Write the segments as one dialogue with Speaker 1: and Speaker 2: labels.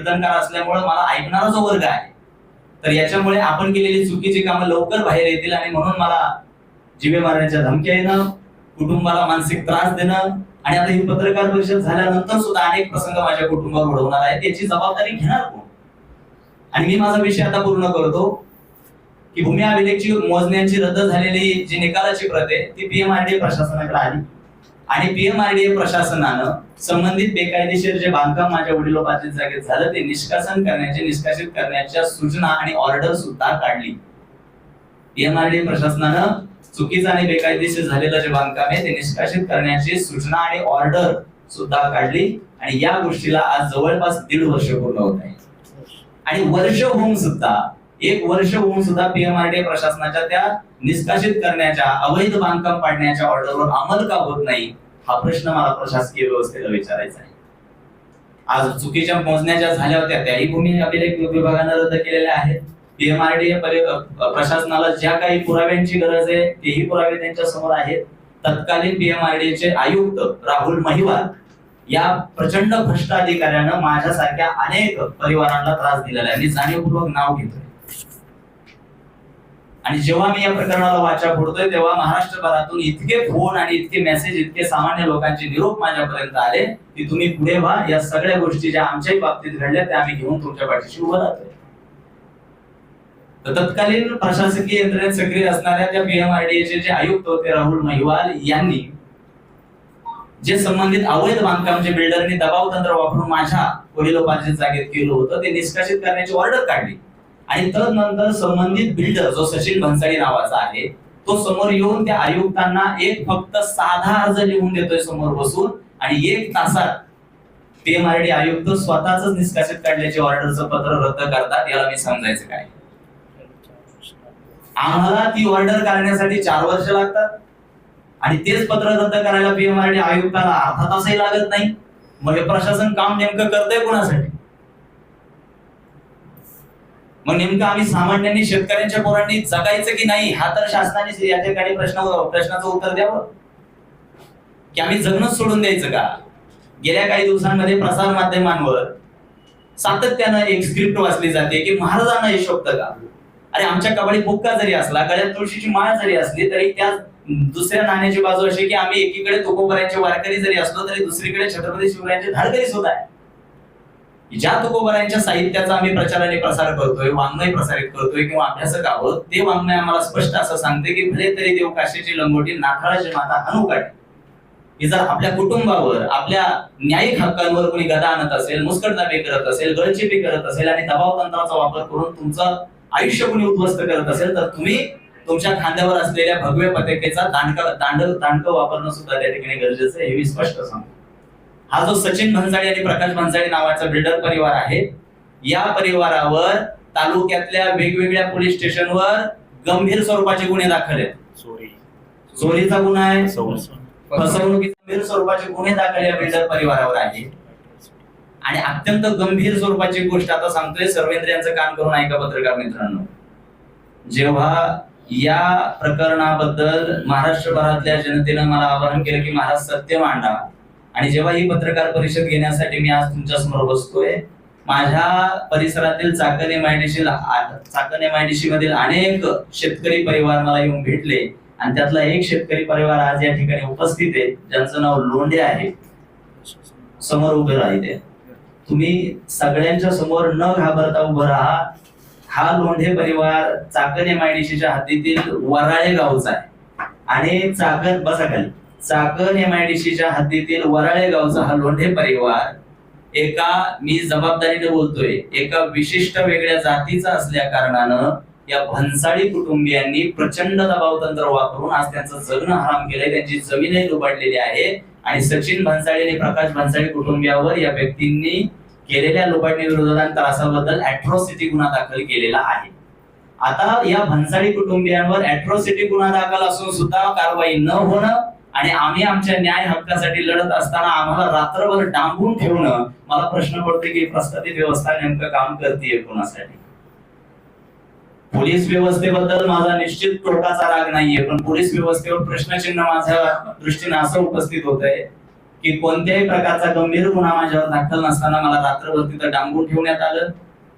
Speaker 1: कीर्तनकार असल्यामुळे मला ऐकणारा जो वर्ग आहे. तर याच्यामुळे आपण केलेली चुकीची कामं लवकर बाहेर येतील आणि म्हणून मला जिवे मारण्याच्या धमक्या येणं कुटुंबाला मानसिक त्रास देणं आणि आता ही पत्रकार परिषद झाल्यानंतर सुद्धा अनेक प्रसंग माझ्या कुटुंबावर घडवणार आहेत. याची जबाबदारी घेणार कोण? आणि मी माझा विषय आता पूर्ण करतो की भूमी अभिलेखची मोजण्यांची रद्द झालेली जी निकालाची प्रत आहे ती पीएमआरडी प्रशासनाकडे आली. आणि पीएमआरडीए प्रशासनानं संबंधित बेकायदेशीर जे बांधकाम माझ्या वडिलोपार्जित जागेत झालं ते निष्कासन करण्याचे निष्कासित करण्याच्या सूचना आणि ऑर्डर सुद्धा काढली. पीएमआरडीए प्रशासनानं चुकीचं आणि बेकायदेशीर झालेलं जे बांधकाम आहे ते निष्कासित करण्याची सूचना आणि ऑर्डर सुद्धा काढली आणि या गोष्टीला आज जवळपास दीड वर्ष पूर्ण होत आहे. आणि वर्ष होऊन सुद्धा एक वर्ष होऊन सुद्धा पीएमआरडीए प्रशासनाच्या त्या निष्कासित करण्याच्या अवैध बांधकाम पाडण्याच्या ऑर्डरवर अंमल का होत नाही हा प्रश्न मला प्रशासकीय व्यवस्थेला विचारायचा आहे. आज चुकीच्या मोजण्याच्या झाल्या होत्या त्याही भूमी अभिलेख विभागानं रद्द केलेल्या आहेत. पीएमआरडीए प्रशासनाला ज्या काही पुराव्यांची गरज आहे तेही पुरावे त्यांच्यासमोर आहेत. तत्कालीन PMRDA चे आयुक्त राहुल महिवाल या प्रचंड भ्रष्ट अधिकाऱ्यानं माझ्यासारख्या अनेक परिवारांना त्रास दिलेला आहे. मी जाणीवपूर्वक नाव घेतोय. आणि जेव्हा मी या प्रकरणाला वाचा फोडतोय तेव्हा महाराष्ट्रभरातून इतके फोन आणि इतके मेसेज इतके सामान्य लोकांचे निरोप माझ्यापर्यंत आले की तुम्ही पुढे व्हा. या सगळ्या गोष्टी ज्या आमच्याही बाबतीत घडल्या त्या आम्ही घेऊन तुमच्या पाठीशी उभं राहतोय. तर तत्कालीन प्रशासकीय यंत्रणेत सक्रिय असणाऱ्या त्या पीएमआरडीएचे जे आयुक्त होते राहुल महिवाल यांनी जे संबंधित अवैध बांधकामचे बिल्डरनी दबाव तंत्र वापरून माझ्या वडिलोपार्जित जागेत केलं होतं ते निष्कासित करण्याची ऑर्डर काढली. आणि तदनंतर संबंधित बिल्डर जो सचिन भन्साळी नावाचा आहे तो समोर येऊन त्या आयुक्तांना एक फक्त साधा अर्ज लिहून देतोय समोर बसून आणि एक तासात पीएमआरडी आयुक्त स्वतःच निष्कासित काढल्याचे ऑर्डरचं पत्र रद्द करतात याला मी समजायचं काय? आम्हाला ती ऑर्डर करण्यासाठी चार वर्ष लागतात. आणि तेच पत्र रद्द करायला पीएमआरडी आयुक्ताला अर्धा तासही लागत नाही. मग हे प्रशासन काम नेमकं करतंय कोणासाठी? मग नेमकं आम्ही सामान्यांनी शेतकऱ्यांच्या पोरांनी जगायचं की नाही हा तर शासनाने या ठिकाणी प्रश्न प्रश्नाचं उत्तर द्यावं. की आम्ही जगणंच सोडून द्यायचं का? गेल्या काही दिवसांमध्ये प्रसार माध्यमांवर सातत्यानं एक स्क्रिप्ट वाचली जाते की महाराजांना हे शोभतं का? अरे आमच्या कबड्डी बुक्का जरी असला गळ्यात तुळशीची माळ जरी असली तरी त्या दुसऱ्या नाण्याची बाजू अशी की आम्ही एकीकडे तुकोबऱ्यांचे वारकरी जरी असलो तरी दुसरीकडे छत्रपती शिवरायांचे धाडकरी सुद्धा आहे. ज्या तुकोबऱ्यांच्या साहित्याचा आम्ही प्रचार आणि प्रसार करतोय वाङ्मय प्रसारित करतोय किंवा अभ्यासक आहोत ते वाङ्मय आम्हाला स्पष्ट असं सांगते की भले तरी देव काशीची लंगोटी नाथाळाची माता अनुकाठी ही जर आपल्या कुटुंबावर आपल्या न्यायिक हक्कांवर कोणी गदा आणत असेल मुस्कटदाबी करत असेल गळचिपी करत असेल आणि दबाव तंत्राचा वापर करून तुमचं आयुष्य कोणी उद्ध्वस्त करत असेल तर तुम्ही तुमच्या खांद्यावर असलेल्या भगव्या पताकेचा दांडका दांड दांडक वापरणं सुद्धा त्या ठिकाणी गरजेचं आहे हे मी स्पष्ट सांगतो. हा जो सचिन भन्साळी आणि प्रकाश भन्साळी नावाचा बिल्डर परिवार आहे या परिवारावर तालुक्यातल्या वेगवेगळ्या पोलीस स्टेशनवर गंभीर स्वरूपाचे गुन्हे दाखल आहेत.
Speaker 2: चोरी.
Speaker 1: चोरीचा गुन्हा आहे.
Speaker 2: संस्था
Speaker 1: फसवणुकीचे गंभीर स्वरूपाचे गुन्हे दाखल या बिल्डर परिवारावर आहे. आणि अत्यंत गंभीर स्वरूपाची गोष्ट आता सांगतोय सर्वेंद्रियांचं काम करून ऐका पत्रकार मित्रांनो. जेव्हा या प्रकरणाबद्दल महाराष्ट्रभरातल्या जनतेनं मला आवाहन केलं की महाराज सत्य मांडा. आणि जेव्हा ही पत्रकार परिषद घेण्यासाठी मी आज तुमच्यासमोर बसतोय माझ्या परिसरातील चाकण एमआयडीसी चाकण एमआयडीसी मधील अनेक शेतकरी परिवार मला येऊन भेटले आणि त्यातला एक शेतकरी परिवार आज या ठिकाणी उपस्थित आहे ज्यांचं नाव लोंढे आहे. समोर उभे राहिले. तुम्ही सगळ्यांच्या समोर न घाबरता उभं राहा. हा लोंढे परिवार चाकणे एमआयडीसीच्या हद्दीतील वराळे गावचा आहे. आणि चाकण बसा खाली. चाकण एमआयडीसीच्या हद्दीतील वराळे गावचा हा लोंढे परिवार एका मी जबाबदारीने बोलतोय एका विशिष्ट वेगळ्या जातीचा असल्या कारणानं या भन्साळी कुटुंबियांनी प्रचंड दबाव तंत्र वापरून आज त्यांचं जगणं हराम केलंय त्यांची जमीनही लुबाडलेली आहे आणि सचिन भन्साळी आणि प्रकाश भन्साळी कुटुंबियावर या व्यक्तींनी केलेल्या लुबाडणी विरोधात त्रासाबद्दल अॅट्रॉसिटी गुन्हा दाखल केलेला आहे. आता या भन्साळी कुटुंबियांवर अॅट्रॉसिटी गुन्हा दाखल असून सुद्धा कारवाई न होणं आणि आम्ही आमच्या न्याय हक्कासाठी लढत असताना आम्हाला रात्रभर डांबून ठेवणं मला प्रश्न पडतो की प्रस्थापित व्यवस्था नेमकं काम करते कोणासाठी? पोलीस व्यवस्थेबद्दल माझा निश्चित तोटाचा राग नाहीये पण पोलीस व्यवस्थेवर प्रश्नचिन्ह माझ्या दृष्टीने असं उपस्थित होत आहे की कोणत्याही प्रकारचा गंभीर गुन्हा माझ्यावर दाखल नसताना मला रात्रभर तिथं डांबून ठेवण्यात आलं.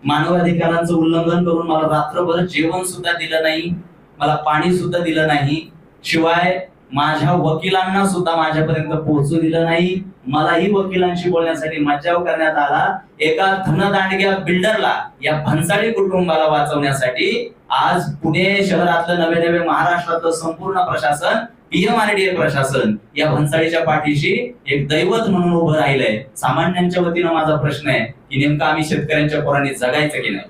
Speaker 1: मानवाधिकारांचं उल्लंघन करून मला रात्रभर जेवण सुद्धा दिलं नाही मला पाणी सुद्धा दिलं नाही. शिवाय माझ्या वकिलांना सुद्धा माझ्यापर्यंत पोहोचू दिलं नाही. मलाही वकिलांशी बोलण्यासाठी मज्जाव करण्यात आला. एका धनदांडग्या बिल्डरला या भन्साळी कुटुंबाला वाचवण्यासाठी आज पुणे शहरातलं नवे नवे महाराष्ट्रातलं संपूर्ण प्रशासन पीएम आणि प्रशासन या भन्साळीच्या पाठीशी एक दैवत म्हणून उभं राहिलंय. सामान्यांच्या वतीनं माझा प्रश्न आहे की नेमका आम्ही शेतकऱ्यांच्या पोरांनी जगायचं की नाही?